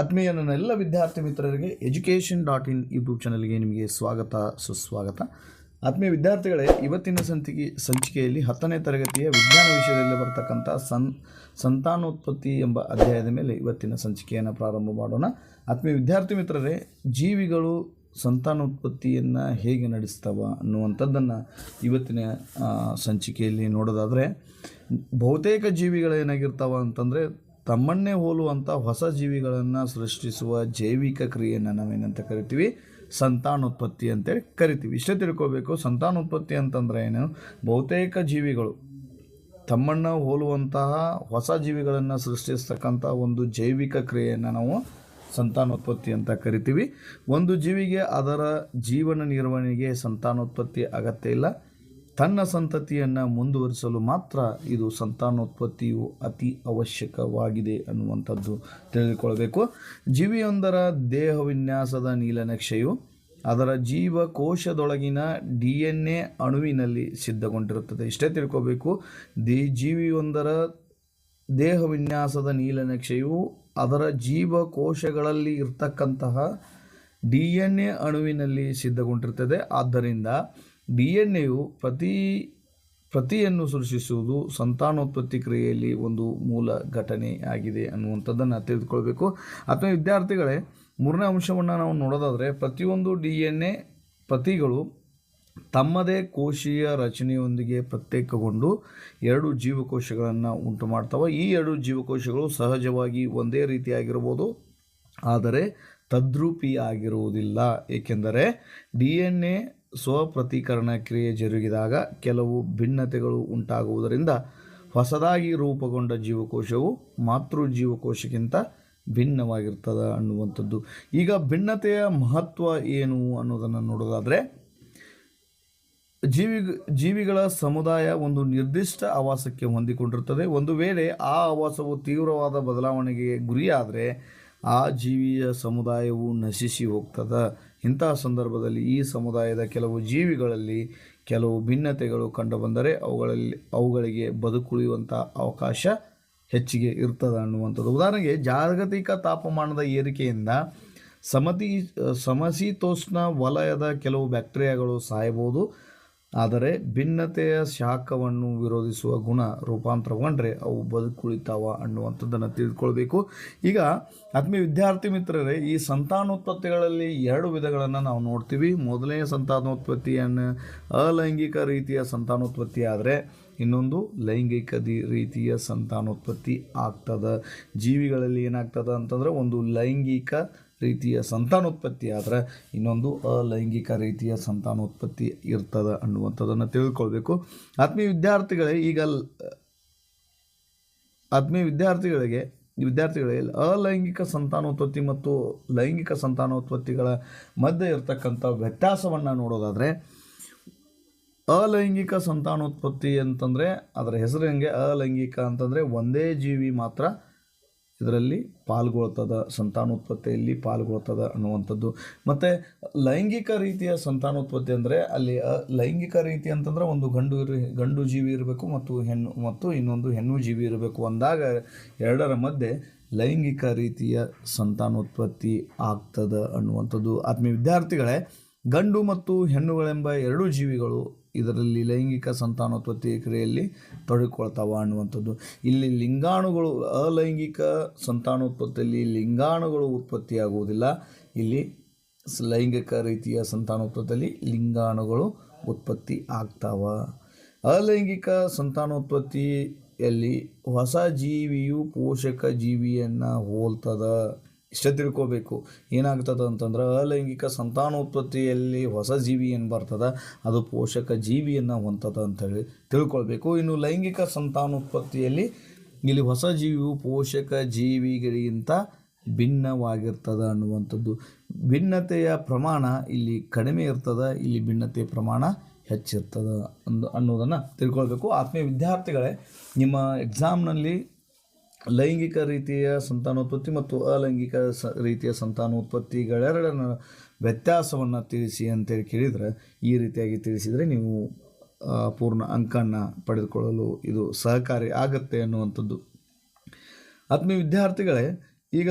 ಆತ್ಮೀಯ ನನ್ನ ಎಲ್ಲ ವಿದ್ಯಾರ್ಥಿ ಮಿತ್ರರಿಗೆ ಎಜುಕೇಷನ್ ಡಾಟ್ ಇನ್ ಯೂಟ್ಯೂಬ್ ಚಾನಲ್ಗೆ ನಿಮಗೆ ಸ್ವಾಗತ, ಸುಸ್ವಾಗತ. ಆತ್ಮೀಯ ವಿದ್ಯಾರ್ಥಿಗಳೇ, ಇವತ್ತಿನ ಸಂತಿಗೆ, ಸಂಚಿಕೆಯಲ್ಲಿ ಹತ್ತನೇ ತರಗತಿಯ ವಿಜ್ಞಾನ ವಿಷಯದಲ್ಲಿ ಬರತಕ್ಕಂಥ ಸನ್ ಸಂತಾನೋತ್ಪತ್ತಿ ಎಂಬ ಅಧ್ಯಾಯದ ಮೇಲೆ ಇವತ್ತಿನ ಸಂಚಿಕೆಯನ್ನು ಪ್ರಾರಂಭ ಮಾಡೋಣ. ಆತ್ಮೀಯ ವಿದ್ಯಾರ್ಥಿ ಮಿತ್ರರೇ, ಜೀವಿಗಳು ಸಂತಾನೋತ್ಪತ್ತಿಯನ್ನು ಹೇಗೆ ನಡೆಸ್ತವ ಅನ್ನುವಂಥದ್ದನ್ನು ಇವತ್ತಿನ ಸಂಚಿಕೆಯಲ್ಲಿ ನೋಡೋದಾದರೆ, ಬಹುತೇಕ ಜೀವಿಗಳೇನಾಗಿರ್ತಾವ ಅಂತಂದರೆ ತಮ್ಮನ್ನೇ ಹೋಲುವಂಥ ಹೊಸ ಜೀವಿಗಳನ್ನು ಸೃಷ್ಟಿಸುವ ಜೈವಿಕ ಕ್ರಿಯೆಯನ್ನು ನಾವೇನಂತ ಕರಿತೀವಿ? ಸಂತಾನೋತ್ಪತ್ತಿ ಅಂತೇಳಿ ಕರಿತೀವಿ. ಇಷ್ಟೇ ತಿಳ್ಕೋಬೇಕು. ಸಂತಾನೋತ್ಪತ್ತಿ ಅಂತಂದ್ರೆ ಏನು? ಬಹುತೇಕ ಜೀವಿಗಳು ತಮ್ಮನ್ನು ಹೋಲುವಂತಹ ಹೊಸ ಜೀವಿಗಳನ್ನು ಸೃಷ್ಟಿಸ್ತಕ್ಕಂಥ ಒಂದು ಜೈವಿಕ ಕ್ರಿಯೆಯನ್ನು ನಾವು ಸಂತಾನೋತ್ಪತ್ತಿ ಅಂತ ಕರಿತೀವಿ. ಒಂದು ಜೀವಿಗೆ ಅದರ ಜೀವನ ನಿರ್ವಹಣೆಗೆ ಸಂತಾನೋತ್ಪತ್ತಿ ಅಗತ್ಯ ಇಲ್ಲ. ತನ್ನ ಸಂತತಿಯನ್ನು ಮುಂದುವರಿಸಲು ಮಾತ್ರ ಇದು ಸಂತಾನೋತ್ಪತ್ತಿಯು ಅತಿ ಅವಶ್ಯಕವಾಗಿದೆ ಅನ್ನುವಂಥದ್ದು ತಿಳಿದುಕೊಳ್ಬೇಕು ಜೀವಿಯೊಂದರ ದೇಹವಿನ್ಯಾಸದ ನೀಲನಕ್ಷೆಯು ಅದರ ಜೀವಕೋಶದೊಳಗಿನ ಡಿ ಎನ್ ಎ ಅಣುವಿನಲ್ಲಿ ಸಿದ್ಧಗೊಂಡಿರುತ್ತದೆ. ಇಷ್ಟೇ ತಿಳ್ಕೋಬೇಕು, ದಿ ಜೀವಿಯೊಂದರ ದೇಹವಿನ್ಯಾಸದ ನೀಲನಕ್ಷೆಯು ಅದರ ಜೀವಕೋಶಗಳಲ್ಲಿ ಇರ್ತಕ್ಕಂತಹ ಡಿ ಎನ್ ಎ ಅಣುವಿನಲ್ಲಿ ಸಿದ್ಧಗೊಂಡಿರ್ತದೆ ಆದ್ದರಿಂದ ಡಿ ಎನ್ ಎಯು ಪ್ರತಿ, ಪ್ರತಿಯನ್ನು ಸೃಷ್ಟಿಸುವುದು ಸಂತಾನೋತ್ಪತ್ತಿ ಕ್ರಿಯೆಯಲ್ಲಿ ಒಂದು ಮೂಲ ಘಟನೆ ಆಗಿದೆ ಅನ್ನುವಂಥದ್ದನ್ನು ತಿಳಿದುಕೊಳ್ಬೇಕು. ಅಥವಾ ವಿದ್ಯಾರ್ಥಿಗಳೇ, ಮೂರನೇ ಅಂಶವನ್ನು ನಾವು ನೋಡೋದಾದರೆ ಪ್ರತಿಯೊಂದು ಡಿ ಎನ್ ಎ ಪ್ರತಿಗಳು ತಮ್ಮದೇ ಕೋಶೀಯ ರಚನೆಯೊಂದಿಗೆ ಪ್ರತ್ಯೇಕಗೊಂಡು ಎರಡು ಜೀವಕೋಶಗಳನ್ನು ಉಂಟು ಮಾಡ್ತವೆ. ಈ ಎರಡು ಜೀವಕೋಶಗಳು ಸಹಜವಾಗಿ ಒಂದೇ ರೀತಿಯಾಗಿರ್ಬೋದು, ಆದರೆ ತದ್ರೂಪಿಯಾಗಿರುವುದಿಲ್ಲ. ಏಕೆಂದರೆ ಡಿ ಎನ್ ಎ ಸ್ವಪ್ರತೀಕರಣ ಕ್ರಿಯೆ ಜರುಗಿದಾಗ ಕೆಲವು ಭಿನ್ನತೆಗಳು ಉಂಟಾಗುವುದರಿಂದ ಹೊಸದಾಗಿ ರೂಪುಗೊಂಡ ಜೀವಕೋಶವು ಮಾತೃ ಜೀವಕೋಶಕ್ಕಿಂತ ಭಿನ್ನವಾಗಿರ್ತದೆ ಅನ್ನುವಂಥದ್ದು. ಈಗ ಭಿನ್ನತೆಯ ಮಹತ್ವ ಏನು ಅನ್ನೋದನ್ನು ನೋಡೋದಾದರೆ, ಜೀವಿ, ಜೀವಿಗಳ ಸಮುದಾಯ ಒಂದು ನಿರ್ದಿಷ್ಟ ಆವಾಸಕ್ಕೆ ಹೊಂದಿಕೊಂಡಿರುತ್ತದೆ ಒಂದು ವೇಳೆ ಆ ಆವಾಸವು ತೀವ್ರವಾದ ಬದಲಾವಣೆಗೆ ಗುರಿಯಾದರೆ, ಆ ಜೀವಿಯ ಸಮುದಾಯವು ನಶಿಸಿ ಹೋಗ್ತದೆ. ಇಂತಹ ಸಂದರ್ಭದಲ್ಲಿ ಈ ಸಮುದಾಯದ ಕೆಲವು ಜೀವಿಗಳಲ್ಲಿ ಕೆಲವು ಭಿನ್ನತೆಗಳು ಕಂಡುಬಂದರೆ ಅವುಗಳಲ್ಲಿ ಅವುಗಳಿಗೆ ಬದುಕುಳಿಯುವಂಥ ಅವಕಾಶ ಹೆಚ್ಚಿಗೆ ಇರ್ತದೆ ಅನ್ನುವಂಥದ್ದು. ಉದಾಹರಣೆಗೆ ಜಾಗತಿಕ ತಾಪಮಾನದ ಏರಿಕೆಯಿಂದ ಸಮತಿ, ಸಮಶೀತೋಷ್ಣ ವಲಯದ ಕೆಲವು ಬ್ಯಾಕ್ಟೀರಿಯಾಗಳು ಸಾಯಬಹುದು. ಆದರೆ ಭಿನ್ನತೆಯ ಶಾಖವನ್ನು ವಿರೋಧಿಸುವ ಗುಣ ರೂಪಾಂತರಗೊಂಡ್ರೆ ಅವು ಬದುಕುಳಿತಾವ ಅನ್ನುವಂಥದ್ದನ್ನು ತಿಳಿದುಕೊಳ್ಬೇಕು. ಈಗ ಆತ್ಮೀಯ ವಿದ್ಯಾರ್ಥಿ ಮಿತ್ರರೇ, ಈ ಸಂತಾನೋತ್ಪತ್ತಿಗಳಲ್ಲಿ ಎರಡು ವಿಧಗಳನ್ನು ನಾವು ನೋಡ್ತೀವಿ. ಮೊದಲನೇ ಸಂತಾನೋತ್ಪತ್ತಿಯನ್ನು ಅಲೈಂಗಿಕ ರೀತಿಯ ಸಂತಾನೋತ್ಪತ್ತಿ ಆದರೆ ಇನ್ನೊಂದು ಲೈಂಗಿಕ ದಿ ರೀತಿಯ ಸಂತಾನೋತ್ಪತ್ತಿ ಆಗ್ತದೆ. ಜೀವಿಗಳಲ್ಲಿ ಏನಾಗ್ತದೆ ಅಂತಂದರೆ ಒಂದು ಲೈಂಗಿಕ ರೀತಿಯ ಸಂತಾನೋತ್ಪತ್ತಿ ಆದರೆ ಇನ್ನೊಂದು ಅಲೈಂಗಿಕ ರೀತಿಯ ಸಂತಾನೋತ್ಪತ್ತಿ ಇರ್ತದೆ ಅನ್ನುವಂಥದ್ದನ್ನು ತಿಳ್ಕೊಳ್ಬೇಕು. ಆತ್ಮೀಯ ವಿದ್ಯಾರ್ಥಿಗಳೇ ಈಗ ಆತ್ಮೀಯ ವಿದ್ಯಾರ್ಥಿಗಳಿಗೆ ವಿದ್ಯಾರ್ಥಿಗಳಿಗೆ ಅಲೈಂಗಿಕ ಸಂತಾನೋತ್ಪತ್ತಿ ಮತ್ತು ಲೈಂಗಿಕ ಸಂತಾನೋತ್ಪತ್ತಿಗಳ ಮಧ್ಯೆ ಇರತಕ್ಕಂಥ ವ್ಯತ್ಯಾಸವನ್ನು ನೋಡೋದಾದರೆ, ಅಲೈಂಗಿಕ ಸಂತಾನೋತ್ಪತ್ತಿ ಅಂತಂದರೆ, ಅದರ ಹೆಸರು ಹೆಂಗೆ? ಅಲೈಂಗಿಕ ಅಂತಂದರೆ ಒಂದೇ ಜೀವಿ ಮಾತ್ರ ಇದರಲ್ಲಿ ಪಾಲ್ಗೊಳ್ತದ ಸಂತಾನೋತ್ಪತ್ತಿಯಲ್ಲಿ ಪಾಲ್ಗೊಳ್ತದ ಅನ್ನುವಂಥದ್ದು. ಮತ್ತು ಲೈಂಗಿಕ ರೀತಿಯ ಸಂತಾನೋತ್ಪತ್ತಿ ಅಂದರೆ ಅಲ್ಲಿ ಲೈಂಗಿಕ ರೀತಿ ಅಂತಂದರೆ ಒಂದು ಗಂಡು ಗಂಡು ಜೀವಿ ಇರಬೇಕು ಮತ್ತು ಹೆಣ್ಣು, ಮತ್ತು ಇನ್ನೊಂದು ಹೆಣ್ಣು ಜೀವಿ ಇರಬೇಕು ಅಂದಾಗ ಎರಡರ ಮಧ್ಯೆ ಲೈಂಗಿಕ ರೀತಿಯ ಸಂತಾನೋತ್ಪತ್ತಿ ಆಗ್ತದ ಅನ್ನುವಂಥದ್ದು. ಆತ್ಮೀಯ ವಿದ್ಯಾರ್ಥಿಗಳೇ, ಗಂಡು ಮತ್ತು ಹೆಣ್ಣುಗಳೆಂಬ ಎರಡೂ ಜೀವಿಗಳು ಇದರಲ್ಲಿ ಲೈಂಗಿಕ ಸಂತಾನೋತ್ಪತ್ತಿ ಕ್ರಿಯೆಯಲ್ಲಿ ತೊಡಗಿಕೊಳ್ತಾವ ಅನ್ನುವಂಥದ್ದು. ಇಲ್ಲಿ ಲಿಂಗಾಣುಗಳು ಅಲೈಂಗಿಕ ಸಂತಾನೋತ್ಪತ್ತಿಯಲ್ಲಿ ಲಿಂಗಾಣುಗಳು ಉತ್ಪತ್ತಿಯಾಗುವುದಿಲ್ಲ. ಇಲ್ಲಿ ಲೈಂಗಿಕ ರೀತಿಯ ಸಂತಾನೋತ್ಪತ್ತಿಯಲ್ಲಿ ಲಿಂಗಾಣುಗಳು ಉತ್ಪತ್ತಿ ಆಗ್ತಾವ ಅಲೈಂಗಿಕ ಸಂತಾನೋತ್ಪತ್ತಿಯಲ್ಲಿ ಹೊಸ ಜೀವಿಯು ಪೋಷಕ ಜೀವಿಯನ್ನು ಹೋಲ್ತದ. ಇಷ್ಟೇ ತಿಳ್ಕೋಬೇಕು. ಏನಾಗ್ತದೆ ಅಂತಂದ್ರೆ ಅಲೈಂಗಿಕ ಸಂತಾನೋತ್ಪತ್ತಿಯಲ್ಲಿ ಹೊಸ ಜೀವಿ ಏನು ಬರ್ತದ? ಅದು ಪೋಷಕ ಜೀವಿಯನ್ನು ಹೊಂತದ ಅಂತೇಳಿ ತಿಳ್ಕೊಳ್ಬೇಕು. ಇನ್ನು ಲೈಂಗಿಕ ಸಂತಾನೋತ್ಪತ್ತಿಯಲ್ಲಿ ಇಲ್ಲಿ ಹೊಸ ಜೀವಿಯು ಪೋಷಕ ಜೀವಿಗಳಿಗಿಂತ ಭಿನ್ನವಾಗಿರ್ತದೆ ಅನ್ನುವಂಥದ್ದು. ಭಿನ್ನತೆಯ ಪ್ರಮಾಣ ಇಲ್ಲಿ ಕಡಿಮೆ ಇರ್ತದೆ, ಇಲ್ಲಿ ಭಿನ್ನತೆಯ ಪ್ರಮಾಣ ಹೆಚ್ಚಿರ್ತದೆ ಅಂದು ಅನ್ನೋದನ್ನು ತಿಳ್ಕೊಳ್ಬೇಕು. ಆತ್ಮೀಯ ವಿದ್ಯಾರ್ಥಿಗಳೇ, ನಿಮ್ಮ ಎಕ್ಸಾಮ್ನಲ್ಲಿ ಲೈಂಗಿಕ ರೀತಿಯ ಸಂತಾನೋತ್ಪತ್ತಿ ಮತ್ತು ಅಲೈಂಗಿಕ ಸ ರೀತಿಯ ಸಂತಾನೋತ್ಪತ್ತಿಗಳೆರಡರ ವ್ಯತ್ಯಾಸವನ್ನು ತಿಳಿಸಿ ಅಂತೇಳಿ ಕೇಳಿದರೆ ಈ ರೀತಿಯಾಗಿ ತಿಳಿಸಿದರೆ ನೀವು ಪೂರ್ಣ ಅಂಕನ್ನು ಪಡೆದುಕೊಳ್ಳಲು ಇದು ಸಹಕಾರಿ ಆಗತ್ತೆ ಅನ್ನುವಂಥದ್ದು. ಆತ್ಮೀಯ ವಿದ್ಯಾರ್ಥಿಗಳೇ, ಈಗ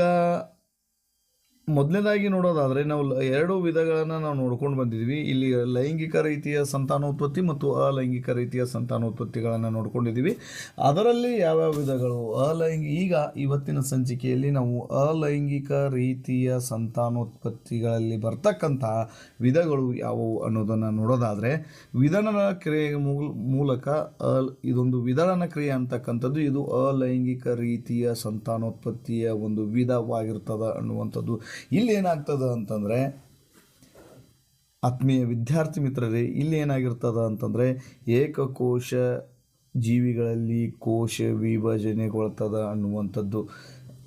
ಮೊದಲನೇದಾಗಿ ನೋಡೋದಾದರೆ ನಾವು ಎರಡು ವಿಧಗಳನ್ನು ನಾವು ನೋಡ್ಕೊಂಡು ಬಂದಿದ್ವಿ. ಇಲ್ಲಿ ಲೈಂಗಿಕ ರೀತಿಯ ಸಂತಾನೋತ್ಪತ್ತಿ ಮತ್ತು ಅಲೈಂಗಿಕ ರೀತಿಯ ಸಂತಾನೋತ್ಪತ್ತಿಗಳನ್ನು ನೋಡ್ಕೊಂಡಿದ್ದೀವಿ. ಅದರಲ್ಲಿ ಯಾವ್ಯಾವ ವಿಧಗಳು? ಅಲೈಂಗಿ, ಈಗ ಇವತ್ತಿನ ಸಂಚಿಕೆಯಲ್ಲಿ ನಾವು ಅಲೈಂಗಿಕ ರೀತಿಯ ಸಂತಾನೋತ್ಪತ್ತಿಗಳಲ್ಲಿ ಬರ್ತಕ್ಕಂತಹ ವಿಧಗಳು ಯಾವುವು ಅನ್ನೋದನ್ನು ನೋಡೋದಾದರೆ ವಿಧಾನದ ಕ್ರಿಯೆ ಮೂಲ- ಮೂಲಕ ಅಲ್, ಇದೊಂದು ವಿಧಾನ ಕ್ರಿಯೆ ಅಂತಕ್ಕಂಥದ್ದು ಇದು ಅಲೈಂಗಿಕ ರೀತಿಯ ಸಂತಾನೋತ್ಪತ್ತಿಯ ಒಂದು ವಿಧವಾಗಿರ್ತದೆ ಅನ್ನುವಂಥದ್ದು ಇಲ್ಲಿ ಏನಾಗ್ತದ ಅಂತಂದರೆ, ಆತ್ಮೀಯ ವಿದ್ಯಾರ್ಥಿ ಮಿತ್ರರೇ ಇಲ್ಲಿ ಏನಾಗಿರ್ತದ ಅಂತಂದರೆ, ಏಕಕೋಶ ಜೀವಿಗಳಲ್ಲಿ ಕೋಶ ವಿಭಜನೆಗೊಳ್ತದ ಅನ್ನುವಂಥದ್ದು.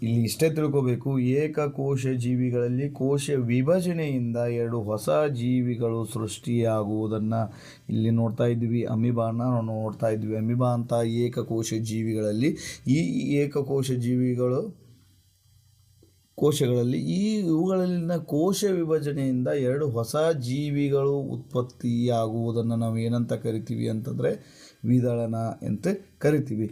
ಇಲ್ಲಿ ಇಷ್ಟೇ ತಿಳ್ಕೋಬೇಕು, ಏಕಕೋಶ ಜೀವಿಗಳಲ್ಲಿ ಕೋಶ ವಿಭಜನೆಯಿಂದ ಎರಡು ಹೊಸ ಜೀವಿಗಳು ಸೃಷ್ಟಿಯಾಗುವುದನ್ನು ಇಲ್ಲಿ ನೋಡ್ತಾ ಇದ್ವಿ. ಅಮಿಬಾನ ನಾವು ನೋಡ್ತಾ ಇದ್ವಿ. ಅಮಿಬಾ ಅಂತ ಏಕಕೋಶ ಜೀವಿಗಳಲ್ಲಿ, ಈ ಏಕಕೋಶ ಜೀವಿಗಳು ಕೋಶಗಳಲ್ಲಿ, ಈ ಇವುಗಳಲ್ಲಿನ ಕೋಶ ವಿಭಜನೆಯಿಂದ ಎರಡು ಹೊಸ ಜೀವಿಗಳು ಉತ್ಪತ್ತಿಯಾಗುವುದನ್ನು ನಾವು ಏನಂತ ಕರಿತೀವಿ ಅಂತಂದರೆ ವಿದಳನ ಅಂತ ಕರಿತೀವಿ.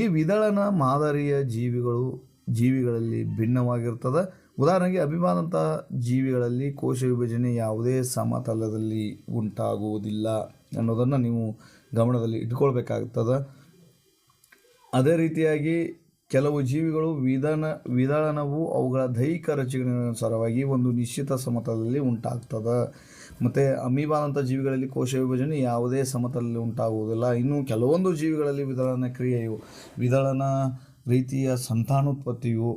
ಈ ವಿದಳನ ಮಾದರಿಯ ಜೀವಿಗಳು ಜೀವಿಗಳಲ್ಲಿ ಭಿನ್ನವಾಗಿರ್ತದೆ. ಉದಾಹರಣೆಗೆ ಅಭಿಮಾನಂತಹ ಜೀವಿಗಳಲ್ಲಿ ಕೋಶ ವಿಭಜನೆ ಯಾವುದೇ ಸಮತಲದಲ್ಲಿ ಉಂಟಾಗುವುದಿಲ್ಲ ಅನ್ನೋದನ್ನು ನೀವು ಗಮನದಲ್ಲಿ ಇಟ್ಕೊಳ್ಬೇಕಾಗ್ತದೆ. ಅದೇ ರೀತಿಯಾಗಿ ಕೆಲವು ಜೀವಿಗಳು ವಿಧಾನ, ವಿಧಾನವು ಅವುಗಳ ದೈಹಿಕ ರಚನೆಗನುಸಾರವಾಗಿ ಒಂದು ನಿಶ್ಚಿತ ಸಮತಲದಲ್ಲಿ ಉಂಟಾಗ್ತದೆ. ಮತ್ತು ಅಮೀಬಾದಂಥ ಜೀವಿಗಳಲ್ಲಿ ಕೋಶ ವಿಭಜನೆ ಯಾವುದೇ ಸಮತಲದಲ್ಲಿ ಉಂಟಾಗುವುದಿಲ್ಲ. ಇನ್ನು ಕೆಲವೊಂದು ಜೀವಿಗಳಲ್ಲಿ ವಿದಳನ ಕ್ರಿಯೆಯು ವಿದಳನ ರೀತಿಯ ಸಂತಾನೋತ್ಪತ್ತಿಯು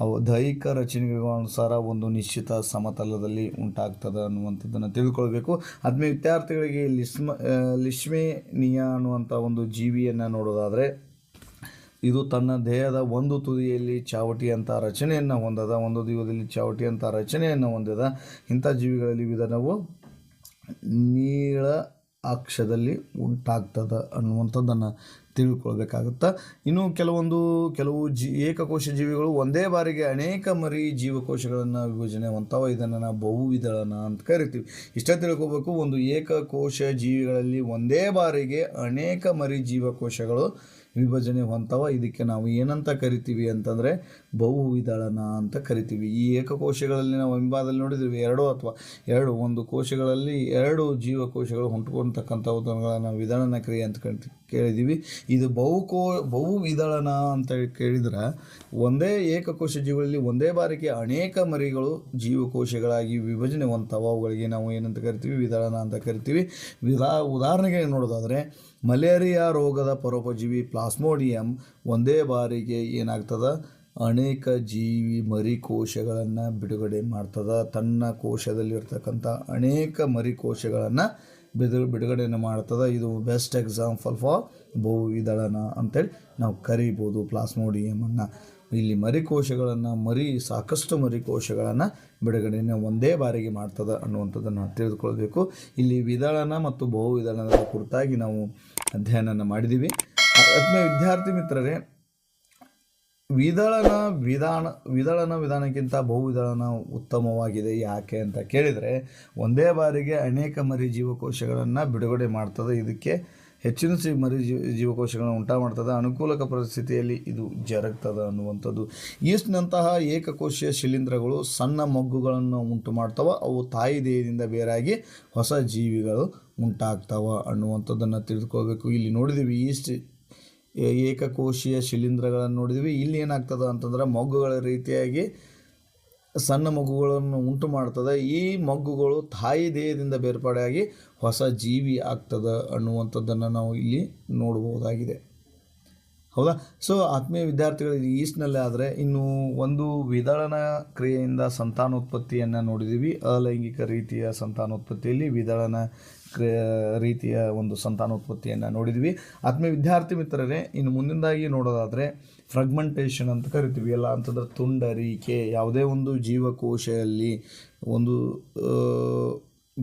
ಅವು ದೈಹಿಕ ರಚನೆಗಳನುಸಾರ ಒಂದು ನಿಶ್ಚಿತ ಸಮತಲದಲ್ಲಿ ಉಂಟಾಗ್ತದೆ ಅನ್ನುವಂಥದ್ದನ್ನು ತಿಳ್ಕೊಳ್ಬೇಕು ಆದ್ಮೇಲೆ ವಿದ್ಯಾರ್ಥಿಗಳಿಗೆ ಲಿಸ್ಮ ಲಿಶ್ಮೇನಿಯಾ ಅನ್ನುವಂಥ ಒಂದು ಜೀವಿಯನ್ನು ನೋಡೋದಾದರೆ ಇದು ತನ್ನ ದೇಹದ ಒಂದು ತುದಿಯಲ್ಲಿ ಚಾವಟಿ ಅಂತ ರಚನೆಯನ್ನು ಹೊಂದದ, ಒಂದು ದಿವದಲ್ಲಿ ಚಾವಟಿ ಅಂತ ರಚನೆಯನ್ನು ಹೊಂದದ. ಇಂಥ ಜೀವಿಗಳಲ್ಲಿ ವಿಧಾನವು ನೀಳ ಅಕ್ಷದಲ್ಲಿ ಉಂಟಾಗ್ತದ ಅನ್ನುವಂಥದ್ದನ್ನು ತಿಳ್ಕೊಳ್ಬೇಕಾಗುತ್ತೆ. ಇನ್ನು ಕೆಲವೊಂದು, ಕೆಲವು ಜಿ, ಏಕಕೋಶ ಜೀವಿಗಳು ಒಂದೇ ಬಾರಿಗೆ ಅನೇಕ ಮರಿ ಜೀವಕೋಶಗಳನ್ನು ವಿಭಜನೆ ಹೊಂತಾವ ಇದನ್ನು ನಾವು ಬಹುವಿದಳನ ಅಂತ ಕರಿತೀವಿ. ಇಷ್ಟೇ ತಿಳ್ಕೋಬೇಕು, ಒಂದು ಏಕಕೋಶ ಜೀವಿಗಳಲ್ಲಿ ಒಂದೇ ಬಾರಿಗೆ ಅನೇಕ ಮರಿ ಜೀವಕೋಶಗಳು ವಿಭಜನೆ ಹೊಂತವ ಇದಕ್ಕೆ ನಾವು ಏನಂತ ಕರಿತೀವಿ ಅಂತಂದರೆ ಬಹುವಿದಳನ ಅಂತ ಕರಿತೀವಿ. ಈ ಏಕಕೋಶಗಳಲ್ಲಿ ನಾವು ಹಿಂಭಾಗದಲ್ಲಿ ನೋಡಿದ್ವಿ ಎರಡು ಅಥವಾ ಎರಡು, ಒಂದು ಕೋಶಗಳಲ್ಲಿ ಎರಡು ಜೀವಕೋಶಗಳು ಹೊಂಟ್ಕೊಳ್ತಕ್ಕಂಥವುಗಳನ್ನು ವಿದಳನ ಕ್ರಿಯೆ ಅಂತ ಕೇಳಿದ್ದೀವಿ ಇದು ಬಹುಕೋ ಬಹು ವಿದಳನ ಅಂತ ಕೇಳಿದ್ರೆ ಒಂದೇ ಏಕಕೋಶ ಜೀವಿಗಳಲ್ಲಿ ಒಂದೇ ಬಾರಿಗೆ ಅನೇಕ ಮರಿಗಳು ಜೀವಕೋಶಗಳಾಗಿ ವಿಭಜನೆ ಹೊಂತಾವ ಅವುಗಳಿಗೆ ನಾವು ಏನಂತ ಕರಿತೀವಿ? ವಿದಳನ ಅಂತ ಕರಿತೀವಿ. ವಿಧಾ ಉದಾಹರಣೆಗೆ ನೋಡೋದಾದರೆ ಮಲೇರಿಯಾ ರೋಗದ ಪರೋಪಜೀವಿ ಪ್ಲಾಸ್ಮೋಡಿಯಂ ಒಂದೇ ಬಾರಿಗೆ ಏನಾಗ್ತದೆ? ಅನೇಕ ಜೀವಿ ಮರಿ ಕೋಶಗಳನ್ನು ಬಿಡುಗಡೆ ಮಾಡ್ತದೆ. ತನ್ನ ಕೋಶದಲ್ಲಿರ್ತಕ್ಕಂಥ ಅನೇಕ ಮರಿ ಕೋಶಗಳನ್ನು ಬಿದು ಬಿಡುಗಡೆಯನ್ನು ಮಾಡ್ತದೆ. ಇದು ಬೆಸ್ಟ್ ಎಕ್ಸಾಂಪಲ್ ಫಾರ್ ಬಹು ವಿದಳನ ಅಂತೇಳಿ ನಾವು ಕರಿಬೋದು ಪ್ಲಾಸ್ಮೋಡಿಯಮನ್ನು. ಇಲ್ಲಿ ಮರಿಕೋಶಗಳನ್ನು, ಮರಿ, ಸಾಕಷ್ಟು ಮರಿಕೋಶಗಳನ್ನು ಬಿಡುಗಡೆಯನ್ನು ಒಂದೇ ಬಾರಿಗೆ ಮಾಡ್ತದೆ ಅನ್ನುವಂಥದ್ದನ್ನು ತಿಳಿದುಕೊಳ್ಬೇಕು. ಇಲ್ಲಿ ವಿದಳನ ಮತ್ತು ಬಹು ವಿದಳನದ ಕುರಿತಾಗಿ ನಾವು ಅಧ್ಯಯನ ಮಾಡಿದ್ದೀವಿ ಆತ್ಮೀಯ ವಿದ್ಯಾರ್ಥಿ ಮಿತ್ರರೇ ವಿದಳನ ವಿಧಾನ ವಿದಳನ ವಿಧಾನಕ್ಕಿಂತ ಬಹುವಿದಳನ ಉತ್ತಮವಾಗಿದೆ ಯಾಕೆ ಅಂತ ಕೇಳಿದರೆ, ಒಂದೇ ಬಾರಿಗೆ ಅನೇಕ ಮರಿ ಜೀವಕೋಶಗಳನ್ನು ಬಿಡುಗಡೆ ಮಾಡ್ತದೆ. ಇದಕ್ಕೆ ಹೆಚ್ಚಿನ ಸಿ ಮರಿ ಜೀವ ಜೀವಕೋಶಗಳನ್ನು ಉಂಟು ಮಾಡ್ತದೆ. ಅನುಕೂಲಕ ಪರಿಸ್ಥಿತಿಯಲ್ಲಿ ಇದು ಜರುಗ್ತದೆ ಅನ್ನುವಂಥದ್ದು. ಈಸ್ಟ್ನಂತಹ ಏಕಕೋಶೀಯ ಶಿಲೀಂಧ್ರಗಳು ಸಣ್ಣ ಮೊಗ್ಗುಗಳನ್ನು ಉಂಟು ಮಾಡ್ತವೆ. ಅವು ತಾಯಿ ದೇಹದಿಂದ ಬೇರಾಗಿ ಹೊಸ ಜೀವಿಗಳು ಉಂಟಾಗ್ತವ ಅನ್ನುವಂಥದ್ದನ್ನು ತಿಳಿದುಕೊಳ್ಬೇಕು. ಇಲ್ಲಿ ನೋಡಿದ್ದೀವಿ ಈಸ್ಟ್ ಏಕಕೋಶೀಯ ಶಿಲೀಂಧ್ರಗಳನ್ನು ನೋಡಿದ್ವಿ. ಇಲ್ಲಿ ಏನಾಗ್ತದೆ ಅಂತಂದ್ರೆ ಮೊಗ್ಗುಗಳ ರೀತಿಯಾಗಿ ಸಣ್ಣ ಮಗುಗಳನ್ನು ಉಂಟು ಮಾಡ್ತದೆ. ಈ ಮಗ್ಗುಗಳು ತಾಯಿ ದೇಹದಿಂದ ಬೇರ್ಪಡೆಯಾಗಿ ಹೊಸ ಜೀವಿ ಆಗ್ತದೆ ಅನ್ನುವಂಥದ್ದನ್ನು ನಾವು ಇಲ್ಲಿ ನೋಡಬಹುದಾಗಿದೆ ಹೌದಾ? ಸೊ, ಆತ್ಮೀಯ ವಿದ್ಯಾರ್ಥಿಗಳು ಈಸ್ಟ್ನಲ್ಲಿ ಆದರೆ ಇನ್ನು ಒಂದು ವಿದಳನ ಕ್ರಿಯೆಯಿಂದ ಸಂತಾನೋತ್ಪತ್ತಿಯನ್ನು ನೋಡಿದ್ದೀವಿ ಅಲೈಂಗಿಕ ರೀತಿಯ ಸಂತಾನೋತ್ಪತ್ತಿಯಲ್ಲಿ ವಿದಳನ ರೀತಿಯ ಒಂದು ಸಂತಾನೋತ್ಪತ್ತಿಯನ್ನು ನೋಡಿದ್ವಿ. ಆತ್ಮೀಯ ವಿದ್ಯಾರ್ಥಿ ಮಿತ್ರರೇ, ಇನ್ನು ಮುಂದಿನದಾಗಿ ನೋಡೋದಾದರೆ ಫ್ರಗ್ಮೆಂಟೇಷನ್ ಅಂತ ಕರಿತೀವಿ. ಎಲ್ಲ ಅಂತಂದ್ರೆ ತುಂಡರಿಕೆ ಯಾವುದೇ ಒಂದು ಜೀವಕೋಶದಲ್ಲಿ ಒಂದು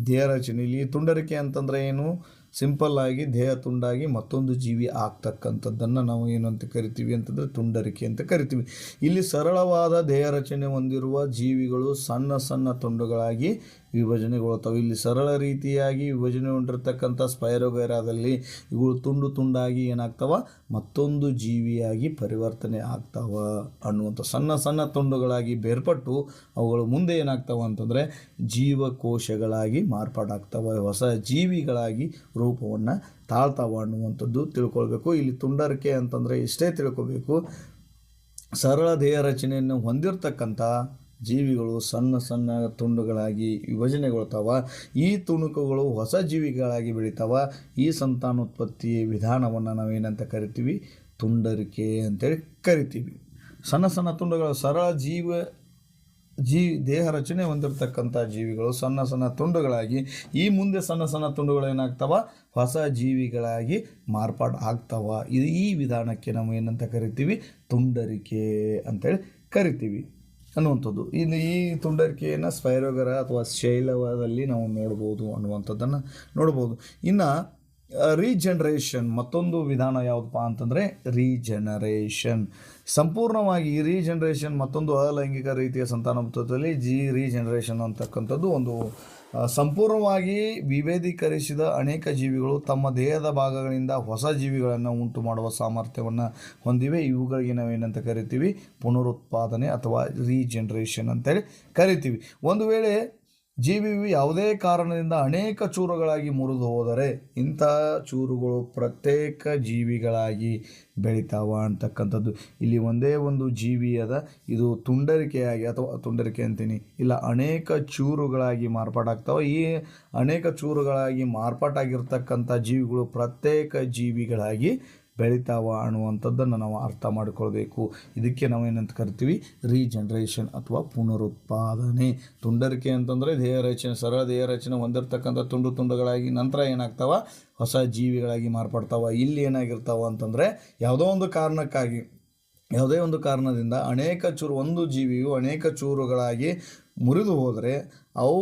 ದೇಹ ರಚನೆಯಲ್ಲಿ ತುಂಡರಿಕೆ ಅಂತಂದರೆ ಏನು? ಸಿಂಪಲ್ ಆಗಿ ದೇಹ ತುಂಡಾಗಿ ಮತ್ತೊಂದು ಜೀವಿ ಆಗ್ತಕ್ಕಂಥದ್ದನ್ನು ನಾವು ಏನು ಅಂತ ಕರಿತೀವಿ ಅಂತಂದರೆ ತುಂಡರಿಕೆ ಅಂತ ಕರಿತೀವಿ. ಇಲ್ಲಿ ಸರಳವಾದ ದೇಹ ರಚನೆ ಹೊಂದಿರುವ ಜೀವಿಗಳು ಸಣ್ಣ ಸಣ್ಣ ತುಂಡುಗಳಾಗಿ ವಿಭಜನೆಗೊಳ್ತವೆ ಇಲ್ಲಿ ಸರಳ ರೀತಿಯಾಗಿ ವಿಭಜನೆ ಹೊಂದಿರತಕ್ಕಂಥ ಸ್ಪೈರೋಗೈರಾದಲ್ಲಿ ಇವುಗಳು ತುಂಡು ತುಂಡಾಗಿ ಏನಾಗ್ತವ? ಮತ್ತೊಂದು ಜೀವಿಯಾಗಿ ಪರಿವರ್ತನೆ ಆಗ್ತಾವ ಅನ್ನುವಂಥ ಸಣ್ಣ ಸಣ್ಣ ತುಂಡುಗಳಾಗಿ ಬೇರ್ಪಟ್ಟು ಅವುಗಳು ಮುಂದೆ ಏನಾಗ್ತಾವ ಅಂತಂದರೆ ಜೀವಕೋಶಗಳಾಗಿ ಮಾರ್ಪಾಡಾಗ್ತವೆ. ಹೊಸ ಜೀವಿಗಳಾಗಿ ರೂಪವನ್ನು ತಾಳ್ತಾವ ಅನ್ನುವಂಥದ್ದು ತಿಳ್ಕೊಳ್ಬೇಕು. ಇಲ್ಲಿ ತುಂಡರಿಕೆ ಅಂತಂದರೆ ಇಷ್ಟೇ ತಿಳ್ಕೊಬೇಕು, ಸರಳ ದೇಹ ರಚನೆಯನ್ನು ಹೊಂದಿರತಕ್ಕಂಥ ಜೀವಿಗಳು ಸಣ್ಣ ಸಣ್ಣ ತುಂಡುಗಳಾಗಿ ವಿಭಜನೆಗೊಳ್ತಾವ. ಈ ತುಣುಕುಗಳು ಹೊಸ ಜೀವಿಗಳಾಗಿ ಬೆಳಿತಾವ. ಈ ಸಂತಾನೋತ್ಪತ್ತಿ ವಿಧಾನವನ್ನು ನಾವೇನಂತ ಕರಿತೀವಿ? ತುಂಡರಿಕೆ ಅಂತೇಳಿ ಕರಿತೀವಿ. ಸಣ್ಣ ಸಣ್ಣ ತುಂಡುಗಳು ಸರಳ ಜೀವ ಜೀ, ದೇಹ ರಚನೆ ಹೊಂದಿರತಕ್ಕಂಥ ಜೀವಿಗಳು ಸಣ್ಣ ಸಣ್ಣ ತುಂಡುಗಳಾಗಿ, ಈ ಮುಂದೆ ಸಣ್ಣ ಸಣ್ಣ ತುಂಡುಗಳು ಏನಾಗ್ತಾವ? ಹೊಸ ಜೀವಿಗಳಾಗಿ ಮಾರ್ಪಾಡು ಆಗ್ತಾವ. ಇದು ಈ ವಿಧಾನಕ್ಕೆ ನಾವು ಏನಂತ ಕರಿತೀವಿ? ತುಂಡರಿಕೆ ಅಂತೇಳಿ ಕರಿತೀವಿ ಅನ್ನುವಂಥದ್ದು. ಇನ್ನು ಈ ತುಂಡರಿಕೆಯನ್ನು ಸ್ಪೈರೋಗರ ಅಥವಾ ಶೈಲವದಲ್ಲಿ ನಾವು ನೋಡ್ಬೋದು ಅನ್ನುವಂಥದ್ದನ್ನು ನೋಡ್ಬೋದು. ಇನ್ನು ರೀಜನರೇಷನ್ ಮತ್ತೊಂದು ವಿಧಾನ ಯಾವುದಪ್ಪ ಅಂತಂದರೆ ರೀಜನರೇಷನ್ ಸಂಪೂರ್ಣವಾಗಿ ಈ ರೀಜನರೇಷನ್ ಮತ್ತೊಂದು ಅಲೈಂಗಿಕ ರೀತಿಯ ಸಂತಾನೋತ್ಪತ್ತಿಯಲ್ಲಿ ಜಿ ರೀಜನರೇಷನ್ ಅಂತಕ್ಕಂಥದ್ದು ಒಂದು ಸಂಪೂರ್ಣವಾಗಿ ವಿಭೇದೀಕರಿಸಿದ ಅನೇಕ ಜೀವಿಗಳು ತಮ್ಮ ದೇಹದ ಭಾಗಗಳಿಂದ ಹೊಸ ಜೀವಿಗಳನ್ನು ಉಂಟು ಮಾಡುವ ಸಾಮರ್ಥ್ಯವನ್ನು ಹೊಂದಿವೆ. ಇವುಗಳಿಗೆ ನಾವೇನಂತ ಕರಿತೀವಿ? ಪುನರುತ್ಪಾದನೆ ಅಥವಾ ರೀಜನರೇಷನ್ ಅಂತೇಳಿ ಕರಿತೀವಿ. ಒಂದು ವೇಳೆ ಜೀವಿಯು ಯಾವುದೇ ಕಾರಣದಿಂದ ಅನೇಕ ಚೂರುಗಳಾಗಿ ಮುರಿದು ಹೋದರೆ ಇಂತಹ ಚೂರುಗಳು ಪ್ರತ್ಯೇಕ ಜೀವಿಗಳಾಗಿ ಬೆಳಿತಾವ ಅಂತಕ್ಕಂಥದ್ದು. ಇಲ್ಲಿ ಒಂದೇ ಒಂದು ಜೀವಿಯದ ಇದು ತುಂಡರಿಕೆಯಾಗಿ ಅಥವಾ ತುಂಡರಿಕೆ ಅಂತೀನಿ. ಇಲ್ಲ, ಅನೇಕ ಚೂರುಗಳಾಗಿ ಮಾರ್ಪಾಟಾಗ್ತಾವೆ ಈ ಅನೇಕ ಚೂರುಗಳಾಗಿ ಮಾರ್ಪಾಟಾಗಿರ್ತಕ್ಕಂಥ ಜೀವಿಗಳು ಪ್ರತ್ಯೇಕ ಜೀವಿಗಳಾಗಿ ಬೆಳಿತಾವ ಅನ್ನುವಂಥದ್ದನ್ನು ನಾವು ಅರ್ಥ ಮಾಡಿಕೊಳ್ಬೇಕು. ಇದಕ್ಕೆ ನಾವು ಏನಂತ ಕರಿತೀವಿ? ರೀಜನ್ರೇಷನ್ ಅಥವಾ ಪುನರುತ್ಪಾದನೆ. ತುಂಡರಿಕೆ ಅಂತಂದರೆ ದೇಹ ರಚನೆ ಸರಳ ದೇಹ ರಚನೆ ಹೊಂದಿರತಕ್ಕಂಥ ತುಂಡು ತುಂಡುಗಳಾಗಿ ನಂತರ ಏನಾಗ್ತಾವ? ಹೊಸ ಜೀವಿಗಳಾಗಿ ಮಾರ್ಪಡ್ತಾವ. ಇಲ್ಲಿ ಏನಾಗಿರ್ತಾವ ಅಂತಂದರೆ ಯಾವುದೋ ಒಂದು ಕಾರಣಕ್ಕಾಗಿ, ಯಾವುದೇ ಒಂದು ಕಾರಣದಿಂದ ಅನೇಕ ಚೂರು, ಒಂದು ಜೀವಿಯು ಅನೇಕ ಚೂರುಗಳಾಗಿ ಮುರಿದು ಹೋದರೆ ಅವು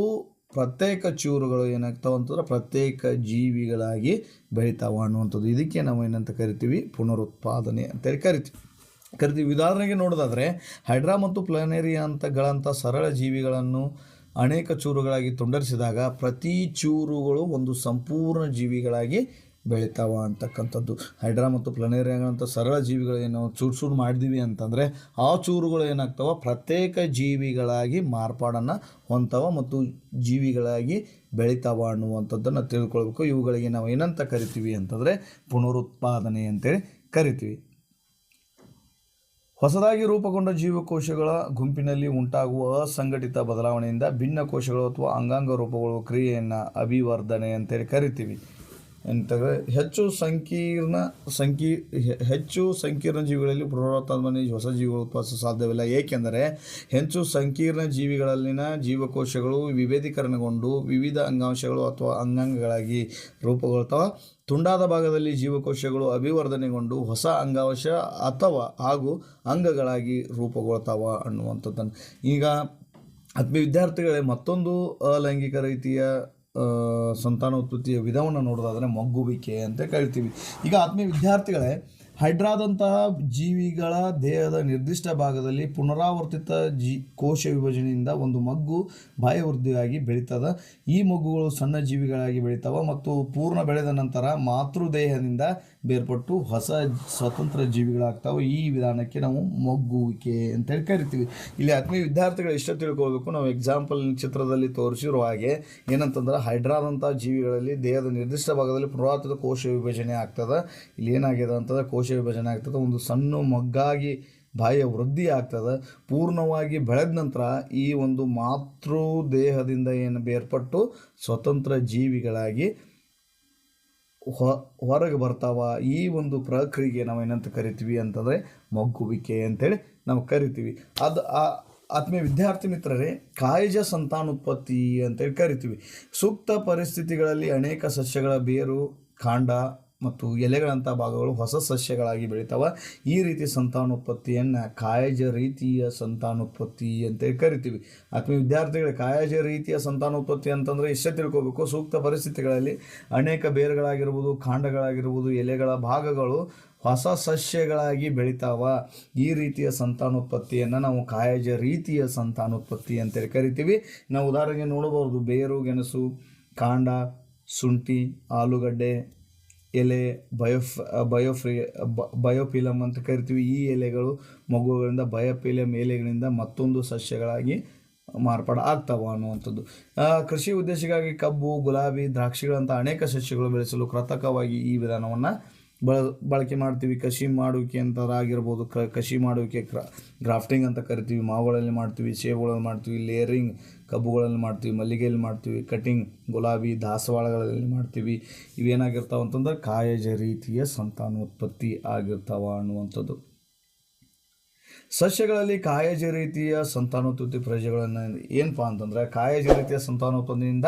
ಪ್ರತ್ಯೇಕ ಚೂರುಗಳು ಏನಾಗ್ತಾವ ಅಂತಂದ್ರೆ ಪ್ರತ್ಯೇಕ ಜೀವಿಗಳಾಗಿ ಬೆಳಿತಾವ ಅನ್ನುವಂಥದ್ದು. ಇದಕ್ಕೆ ನಾವು ಏನಂತ ಕರಿತೀವಿ? ಪುನರುತ್ಪಾದನೆ ಅಂತೇಳಿ ಕರಿತೀವಿ. ಕರಿತೀವಿ. ಉದಾಹರಣೆಗೆ ನೋಡೋದಾದರೆ, ಹೈಡ್ರಾ ಮತ್ತು ಪ್ಲಾನೇರಿಯಾ ಅಂತಗಳಂಥ ಸರಳ ಜೀವಿಗಳನ್ನು ಅನೇಕ ಚೂರುಗಳಾಗಿ ತುಂಡರಿಸಿದಾಗ ಪ್ರತಿ ಚೂರುಗಳು ಒಂದು ಸಂಪೂರ್ಣ ಜೀವಿಗಳಾಗಿ ಬೆಳಿತಾವ ಅಂತಕ್ಕಂಥದ್ದು. ಹೈಡ್ರಾ ಮತ್ತು ಪ್ಲನೇರಿಯಾಗಳಂಥ ಸರಳ ಜೀವಿಗಳು ಏನು ಚೂರು ಚೂರು ಮಾಡಿದೀವಿ ಅಂತಂದರೆ ಆ ಚೂರುಗಳು ಏನಾಗ್ತಾವ? ಪ್ರತ್ಯೇಕ ಜೀವಿಗಳಾಗಿ ಮಾರ್ಪಾಡನ್ನು ಹೊಂತಾವ ಮತ್ತು ಜೀವಿಗಳಾಗಿ ಬೆಳಿತಾವ ಅನ್ನುವಂಥದ್ದನ್ನು ತಿಳ್ಕೊಳ್ಬೇಕು. ಇವುಗಳಿಗೆ ನಾವು ಏನಂತ ಕರಿತೀವಿ ಅಂತಂದರೆ ಪುನರುತ್ಪಾದನೆ ಅಂತೇಳಿ ಕರಿತೀವಿ. ಹೊಸದಾಗಿ ರೂಪುಗೊಂಡ ಜೀವಕೋಶಗಳ ಗುಂಪಿನಲ್ಲಿ ಉಂಟಾಗುವ ಅಸಂಘಟಿತ ಬದಲಾವಣೆಯಿಂದ ಭಿನ್ನ ಕೋಶಗಳು ಅಥವಾ ಅಂಗಾಂಗ ರೂಪಗಳು ಕ್ರಿಯೆಯನ್ನು ಅಭಿವರ್ಧನೆ ಅಂತೇಳಿ ಕರಿತೀವಿ. ಎಂತಂದರೆ ಹೆಚ್ಚು ಸಂಕೀರ್ಣ ಸಂಕೀ ಹೆಚ್ಚು ಸಂಕೀರ್ಣ ಜೀವಿಗಳಲ್ಲಿ ಪುನರುತ್ಪಾದನೆ ಹೊಸ ಜೀವಿಗಳು ಉತ್ಪಾದಿಸಲು ಸಾಧ್ಯವಿಲ್ಲ. ಏಕೆಂದರೆ ಹೆಚ್ಚು ಸಂಕೀರ್ಣ ಜೀವಿಗಳಲ್ಲಿನ ಜೀವಕೋಶಗಳು ವಿಭೇದೀಕರಣಗೊಂಡು ವಿವಿಧ ಅಂಗಾಂಶಗಳು ಅಥವಾ ಅಂಗಾಂಗಗಳಾಗಿ ರೂಪುಗೊಳ್ತಾವ ತುಂಡಾದ ಭಾಗದಲ್ಲಿ ಜೀವಕೋಶಗಳು ಅಭಿವರ್ಧನೆಗೊಂಡು ಹೊಸ ಅಂಗಾಂಶ ಅಥವಾ ಹಾಗೂ ಅಂಗಗಳಾಗಿ ರೂಪುಗೊಳ್ತಾವ ಅನ್ನುವಂಥದ್ದನ್ನು. ಈಗ ಆತ್ಮೀಯ ವಿದ್ಯಾರ್ಥಿಗಳೇ ಮತ್ತೊಂದು ಅಲೈಂಗಿಕ ರೀತಿಯ ಸಂತಾನೋತ್ಪತ್ತಿಯ ವಿಧವನ್ನು ನೋಡೋದಾದರೆ ಮಗ್ಗುವಿಕೆ ಅಂತ ಕರಿತೀವಿ. ಈಗ ಆತ್ಮೀಯ ವಿದ್ಯಾರ್ಥಿಗಳೇ, ಹೈಡ್ರಾದಂತಹ ಜೀವಿಗಳ ದೇಹದ ನಿರ್ದಿಷ್ಟ ಭಾಗದಲ್ಲಿ ಪುನರಾವರ್ತಿತ ಜಿ, ಕೋಶ ವಿಭಜನೆಯಿಂದ ಒಂದು ಮಗ್ಗು ಬಾಯವೃದ್ಧಿಯಾಗಿ ಬೆಳೀತದ. ಈ ಮಗ್ಗುಗಳು ಸಣ್ಣ ಜೀವಿಗಳಾಗಿ ಬೆಳೀತವೆ ಮತ್ತು ಪೂರ್ಣ ಬೆಳೆದ ನಂತರ ಮಾತೃದೇಹದಿಂದ ಬೇರ್ಪಟ್ಟು ಹೊಸ ಸ್ವತಂತ್ರ ಜೀವಿಗಳಾಗ್ತಾವೆ. ಈ ವಿಧಾನಕ್ಕೆ ನಾವು ಮಗ್ಗುವಿಕೆ ಅಂತೇಳಿ ಕರಿತೀವಿ. ಇಲ್ಲಿ ಆತ್ಮೀಯ ವಿದ್ಯಾರ್ಥಿಗಳು ಇಷ್ಟ ತಿಳ್ಕೊಳ್ಬೇಕು. ನಾವು ಎಕ್ಸಾಂಪಲ್ ಚಿತ್ರದಲ್ಲಿ ತೋರಿಸಿರುವ ಹಾಗೆ ಏನಂತಂದ್ರೆ ಹೈಡ್ರಾದಂಥ ಜೀವಿಗಳಲ್ಲಿ ದೇಹದ ನಿರ್ದಿಷ್ಟ ಭಾಗದಲ್ಲಿ ಪುನರಾವರ್ತಿತ ಕೋಶ ವಿಭಜನೆ ಆಗ್ತದೆ. ಇಲ್ಲಿ ಏನಾಗಿದೆ ಅಂತಂದ್ರೆ ಕೋಶ ವಿಭಜನೆ ಆಗ್ತದೆ. ಒಂದು ಸಣ್ಣ ಮಗ್ಗಾಗಿ ಬಾಯಿಯ ವೃದ್ಧಿ ಆಗ್ತದೆ. ಪೂರ್ಣವಾಗಿ ಬೆಳೆದ ನಂತರ ಈ ಒಂದು ಮಾತೃ ದೇಹದಿಂದ ಏನು ಬೇರ್ಪಟ್ಟು ಸ್ವತಂತ್ರ ಜೀವಿಗಳಾಗಿ ಹೊ ಹೊರಗೆ ಬರ್ತಾವ ಈ ಒಂದು ಪ್ರಕ್ರಿಯೆಗೆ ನಾವು ಏನಂತ ಕರಿತೀವಿ ಅಂತಂದರೆ ಮಗ್ಗುವಿಕೆ ಅಂತೇಳಿ ನಾವು ಕರಿತೀವಿ. ಅದು, ಆ, ಆತ್ಮೀಯ ವಿದ್ಯಾರ್ಥಿ ಮಿತ್ರರೇ, ಕಾಯಜ ಸಂತಾನೋತ್ಪತ್ತಿ ಅಂತೇಳಿ ಕರಿತೀವಿ. ಸೂಕ್ತ ಪರಿಸ್ಥಿತಿಗಳಲ್ಲಿ ಅನೇಕ ಸಸ್ಯಗಳ ಬೇರು, ಕಾಂಡ ಮತ್ತು ಎಲೆಗಳಂಥ ಭಾಗಗಳು ಹೊಸ ಸಸ್ಯಗಳಾಗಿ ಬೆಳಿತಾವ. ಈ ರೀತಿ ಸಂತಾನೋತ್ಪತ್ತಿಯನ್ನು ಕಾಯಜ ರೀತಿಯ ಸಂತಾನೋತ್ಪತ್ತಿ ಅಂತೇಳಿ ಕರಿತೀವಿ. ಆತ್ಮ ವಿದ್ಯಾರ್ಥಿಗಳ, ಕಾಯಜ ರೀತಿಯ ಸಂತಾನೋತ್ಪತ್ತಿ ಅಂತಂದರೆ ಇಷ್ಟೇ ತಿಳ್ಕೋಬೇಕು. ಸೂಕ್ತ ಪರಿಸ್ಥಿತಿಗಳಲ್ಲಿ ಅನೇಕ ಬೇರುಗಳಾಗಿರ್ಬೋದು, ಕಾಂಡಗಳಾಗಿರ್ಬೋದು, ಎಲೆಗಳ ಭಾಗಗಳು ಹೊಸ ಸಸ್ಯಗಳಾಗಿ ಬೆಳಿತಾವ. ಈ ರೀತಿಯ ಸಂತಾನೋತ್ಪತ್ತಿಯನ್ನು ನಾವು ಕಾಯಜ ರೀತಿಯ ಸಂತಾನೋತ್ಪತ್ತಿ ಅಂತೇಳಿ ಕರಿತೀವಿ. ನಾವು ಉದಾಹರಣೆಗೆ ನೋಡಬಹುದು, ಬೇರು, ಗೆಣಸು, ಕಾಂಡ, ಶುಂಠಿ, ಆಲೂಗಡ್ಡೆ ಎಲೆ ಬಯೋಫ್ ಬಯೋಫ್ರಿ ಬಯೋಫಿಲಮ್ ಅಂತ ಕರಿತೀವಿ. ಈ ಎಲೆಗಳು ಮಗುಗಳಿಂದ ಬಯೋಫಿಲಮ್ ಎಲೆಗಳಿಂದ ಮತ್ತೊಂದು ಸಸ್ಯಗಳಾಗಿ ಮಾರ್ಪಾಡು ಆಗ್ತಾವ ಅನ್ನುವಂಥದ್ದು. ಕೃಷಿ ಉದ್ದೇಶಕ್ಕಾಗಿ ಕಬ್ಬು, ಗುಲಾಬಿ, ದ್ರಾಕ್ಷಿಗಳಂಥ ಅನೇಕ ಸಸ್ಯಗಳು ಬೆಳೆಸಲು ಕೃತಕವಾಗಿ ಈ ವಿಧಾನವನ್ನು ಬಳ, ಬಳಕೆ ಮಾಡ್ತೀವಿ. ಕಸಿ ಮಾಡುವಿಕೆ ಅಂತದಾಗಿರ್ಬೋದು ಕ ಕಸಿ ಮಾಡುವಿಕೆ ಕ್ರಾ, ಗ್ರಾಫ್ಟಿಂಗ್ ಅಂತ ಕರಿತೀವಿ. ಮಾವುಗಳಲ್ಲಿ ಮಾಡ್ತೀವಿ, ಸೇಬುಗಳಲ್ಲಿ ಮಾಡ್ತೀವಿ, ಲೇಯರಿಂಗ್ ಕಬ್ಬುಗಳಲ್ಲಿ ಮಾಡ್ತೀವಿ, ಮಲ್ಲಿಗೆಯಲ್ಲಿ ಮಾಡ್ತೀವಿ, ಕಟಿಂಗ್, ಗುಲಾಬಿ, ದಾಸವಾಳಗಳಲ್ಲಿ ಮಾಡ್ತೀವಿ. ಇವೇನಾಗಿರ್ತಾವ ಅಂತಂದ್ರೆ ಕಾಯಜ ರೀತಿಯ ಸಂತಾನೋತ್ಪತ್ತಿ ಆಗಿರ್ತಾವ ಅನ್ನುವಂಥದ್ದು. ಸಸ್ಯಗಳಲ್ಲಿ ಕಾಯಜ ರೀತಿಯ ಸಂತಾನೋತ್ಪತ್ತಿ ಪ್ರಜೆಗಳನ್ನು ಏನಪ್ಪಾ ಅಂತಂದ್ರೆ ಕಾಯಜ ರೀತಿಯ ಸಂತಾನೋತ್ಪತ್ತಿಯಿಂದ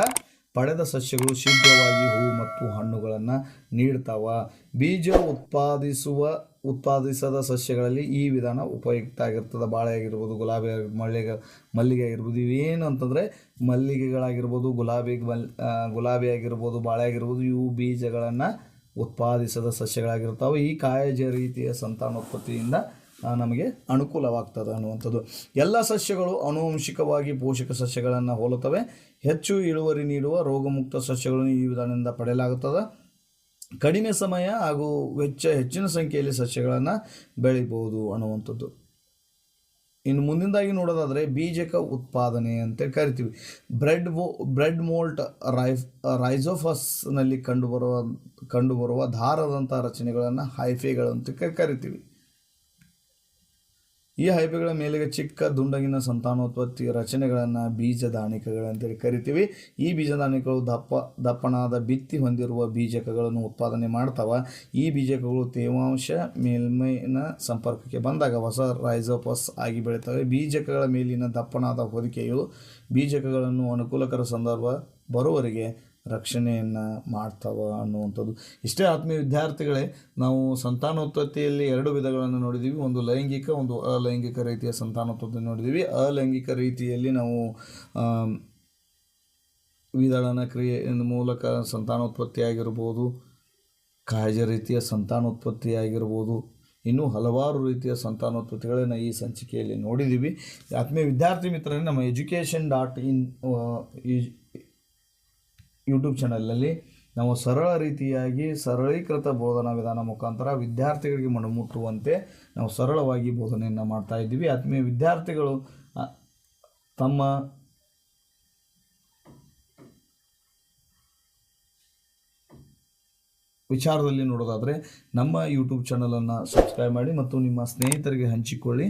ಪಡೆದ ಸಸ್ಯಗಳು ಶೀಘ್ರವಾಗಿ ಹೂ ಮತ್ತು ಹಣ್ಣುಗಳನ್ನು ನೀಡ್ತಾವ. ಬೀಜ ಉತ್ಪಾದಿಸುವ ಉತ್ಪಾದಿಸದ ಸಸ್ಯಗಳಲ್ಲಿ ಈ ವಿಧಾನ ಉಪಯುಕ್ತ ಆಗಿರ್ತದೆ ಬಾಳೆ ಆಗಿರ್ಬೋದು, ಗುಲಾಬಿ ಮಳ್ಳಿಗೆ ಮಲ್ಲಿಗೆ ಆಗಿರ್ಬೋದು, ಇವೇನು ಅಂತಂದರೆ ಮಲ್ಲಿಗೆಗಳಾಗಿರ್ಬೋದು, ಗುಲಾಬಿ, ಮಲ್ ಗುಲಾಬಿ ಆಗಿರ್ಬೋದು, ಬಾಳೆ ಆಗಿರ್ಬೋದು, ಇವು ಬೀಜಗಳನ್ನು ಉತ್ಪಾದಿಸದ ಸಸ್ಯಗಳಾಗಿರ್ತಾವೆ. ಈ ಕಾಯಜ ರೀತಿಯ ಸಂತಾನೋತ್ಪತ್ತಿಯಿಂದ ನಮಗೆ ಅನುಕೂಲವಾಗ್ತದೆ ಅನ್ನುವಂಥದ್ದು. ಎಲ್ಲ ಸಸ್ಯಗಳು ಆನುವಂಶಿಕವಾಗಿ ಪೋಷಕ ಸಸ್ಯಗಳನ್ನು ಹೋಲುತ್ತವೆ. ಹೆಚ್ಚು ಇಳುವರಿ ನೀಡುವ ರೋಗಮುಕ್ತ ಸಸ್ಯಗಳನ್ನು ಈ ವಿಧಾನದಿಂದ ಪಡೆಯಲಾಗುತ್ತದೆ. ಕಡಿಮೆ ಸಮಯ ಹಾಗೂ ವೆಚ್ಚ ಹೆಚ್ಚಿನ ಸಂಖ್ಯೆಯಲ್ಲಿ ಸಸ್ಯಗಳನ್ನು ಬೆಳಿಬೋದು ಅನ್ನುವಂಥದ್ದು. ಇನ್ನು ಮುಂದಿನದಾಗಿ ನೋಡೋದಾದರೆ ಬೀಜಕ ಉತ್ಪಾದನೆ ಅಂತ ಕರಿತೀವಿ. ಬ್ರೆಡ್ ಮೋ, ಬ್ರೆಡ್ ಮೋಲ್ಟ್ ರೈಫ್, ರೈಸೋಫಸ್ನಲ್ಲಿ ಕಂಡುಬರುವ ಕಂಡುಬರುವ ದಾರದಂಥ ರಚನೆಗಳನ್ನು ಹೈಫೆಗಳಂತ ಕರಿತೀವಿ. ಈ ಹೈಬೆಗಳ ಮೇಲೆಗೆ ಚಿಕ್ಕ ದುಂಡಗಿನ ಸಂತಾನೋತ್ಪತ್ತಿ ರಚನೆಗಳನ್ನು ಬೀಜದಾಣಿಕೆಗಳಂತೇಳಿ ಕರಿತೀವಿ. ಈ ಬೀಜದಾಣಿಕೆಗಳು ದಪ್ಪ, ದಪ್ಪನಾದ ಬಿತ್ತಿ ಹೊಂದಿರುವ ಬೀಜಕಗಳನ್ನು ಉತ್ಪಾದನೆ ಮಾಡ್ತಾವ. ಈ ಬೀಜಕಗಳು ತೇವಾಂಶ ಮೇಲ್ಮೈನ ಸಂಪರ್ಕಕ್ಕೆ ಬಂದಾಗ ಹೊಸ ರೈಸೋಪಸ್ ಆಗಿ ಬೆಳಿತವೆ. ಬೀಜಕಗಳ ಮೇಲಿನ ದಪ್ಪನಾದ ಹೊದಿಕೆಯು ಬೀಜಕಗಳನ್ನು ಅನುಕೂಲಕರ ಸಂದರ್ಭ ಬರುವವರೆಗೆ ರಕ್ಷಣೆಯನ್ನು ಮಾಡ್ತಾವ ಅನ್ನುವಂಥದ್ದು. ಇಷ್ಟೇ ಆತ್ಮೀಯ ವಿದ್ಯಾರ್ಥಿಗಳೇ, ನಾವು ಸಂತಾನೋತ್ಪತ್ತಿಯಲ್ಲಿ ಎರಡು ವಿಧಗಳನ್ನು ನೋಡಿದ್ದೀವಿ ಒಂದು ಲೈಂಗಿಕ, ಒಂದು ಅಲೈಂಗಿಕ ರೀತಿಯ ಸಂತಾನೋತ್ಪತ್ತಿ ನೋಡಿದ್ದೀವಿ ಅಲೈಂಗಿಕ ರೀತಿಯಲ್ಲಿ ನಾವು ವಿಧಳನ ಕ್ರಿಯೆ ಮೂಲಕ ಸಂತಾನೋತ್ಪತ್ತಿ ಆಗಿರ್ಬೋದು ಕಾಯಜ ರೀತಿಯ ಸಂತಾನೋತ್ಪತ್ತಿ ಆಗಿರ್ಬೋದು ಇನ್ನೂ ಹಲವಾರು ರೀತಿಯ ಸಂತಾನೋತ್ಪತ್ತಿಗಳನ್ನು ಈ ಸಂಚಿಕೆಯಲ್ಲಿ ನೋಡಿದ್ದೀವಿ ಆತ್ಮೀಯ ವಿದ್ಯಾರ್ಥಿ ಮಿತ್ರರೇ, ನಮ್ಮ ಎಜುಕೇಷನ್ ಡಾಟ್ ಇನ್ ಯೂಟ್ಯೂಬ್ ಚಾನಲಲ್ಲಿ ನಾವು ಸರಳ ರೀತಿಯಾಗಿ ಸರಳೀಕೃತ ಬೋಧನಾ ವಿಧಾನ ಮುಖಾಂತರ ವಿದ್ಯಾರ್ಥಿಗಳಿಗೆ ಮಣಮುಟ್ಟುವಂತೆ ನಾವು ಸರಳವಾಗಿ ಬೋಧನೆಯನ್ನು ಮಾಡ್ತಾ ಇದ್ದೀವಿ. ಆತ್ಮೀಯ ವಿದ್ಯಾರ್ಥಿಗಳು ತಮ್ಮ ವಿಚಾರದಲ್ಲಿ ನೋಡೋದಾದರೆ ನಮ್ಮ ಯೂಟ್ಯೂಬ್ ಚಾನಲನ್ನು ಸಬ್ಸ್ಕ್ರೈಬ್ ಮಾಡಿ ಮತ್ತು ನಿಮ್ಮ ಸ್ನೇಹಿತರಿಗೆ ಹಂಚಿಕೊಳ್ಳಿ.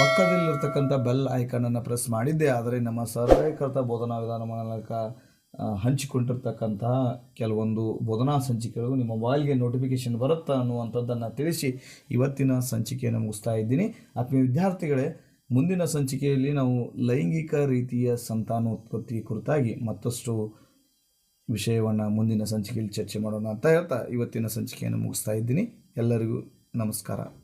ಪಕ್ಕದಲ್ಲಿರ್ತಕ್ಕಂಥ ಬೆಲ್ ಐಕನನ್ನು ಪ್ರೆಸ್ ಮಾಡಿದ್ದೆ, ಆದರೆ ನಮ್ಮ ಸರಳೀಕೃತ ಬೋಧನಾ ವಿಧಾನ ಮೂಲಕ ಹಂಚಿಕೊಂಡಿರ್ತಕ್ಕಂತಹ ಕೆಲವೊಂದು ಬೋಧನಾ ಸಂಚಿಕೆಗಳು ನಿಮ್ಮ ಮೊಬೈಲ್ಗೆ ನೋಟಿಫಿಕೇಶನ್ ಬರುತ್ತಾ ಅನ್ನುವಂಥದ್ದನ್ನು ತಿಳಿಸಿ ಇವತ್ತಿನ ಸಂಚಿಕೆಯನ್ನು ಮುಗಿಸ್ತಾ ಇದ್ದೀನಿ. ಆತ್ಮೀಯ ವಿದ್ಯಾರ್ಥಿಗಳೇ, ಮುಂದಿನ ಸಂಚಿಕೆಯಲ್ಲಿ ನಾವು ಲೈಂಗಿಕ ರೀತಿಯ ಸಂತಾನೋತ್ಪತ್ತಿ ಕುರಿತಾಗಿ ಮತ್ತಷ್ಟು ವಿಷಯವನ್ನು ಮುಂದಿನ ಸಂಚಿಕೆಯಲ್ಲಿ ಚರ್ಚೆ ಮಾಡೋಣ ಅಂತ ಹೇಳ್ತಾ ಇವತ್ತಿನ ಸಂಚಿಕೆಯನ್ನು ಮುಗಿಸ್ತಾ ಇದ್ದೀನಿ. ಎಲ್ಲರಿಗೂ ನಮಸ್ಕಾರ.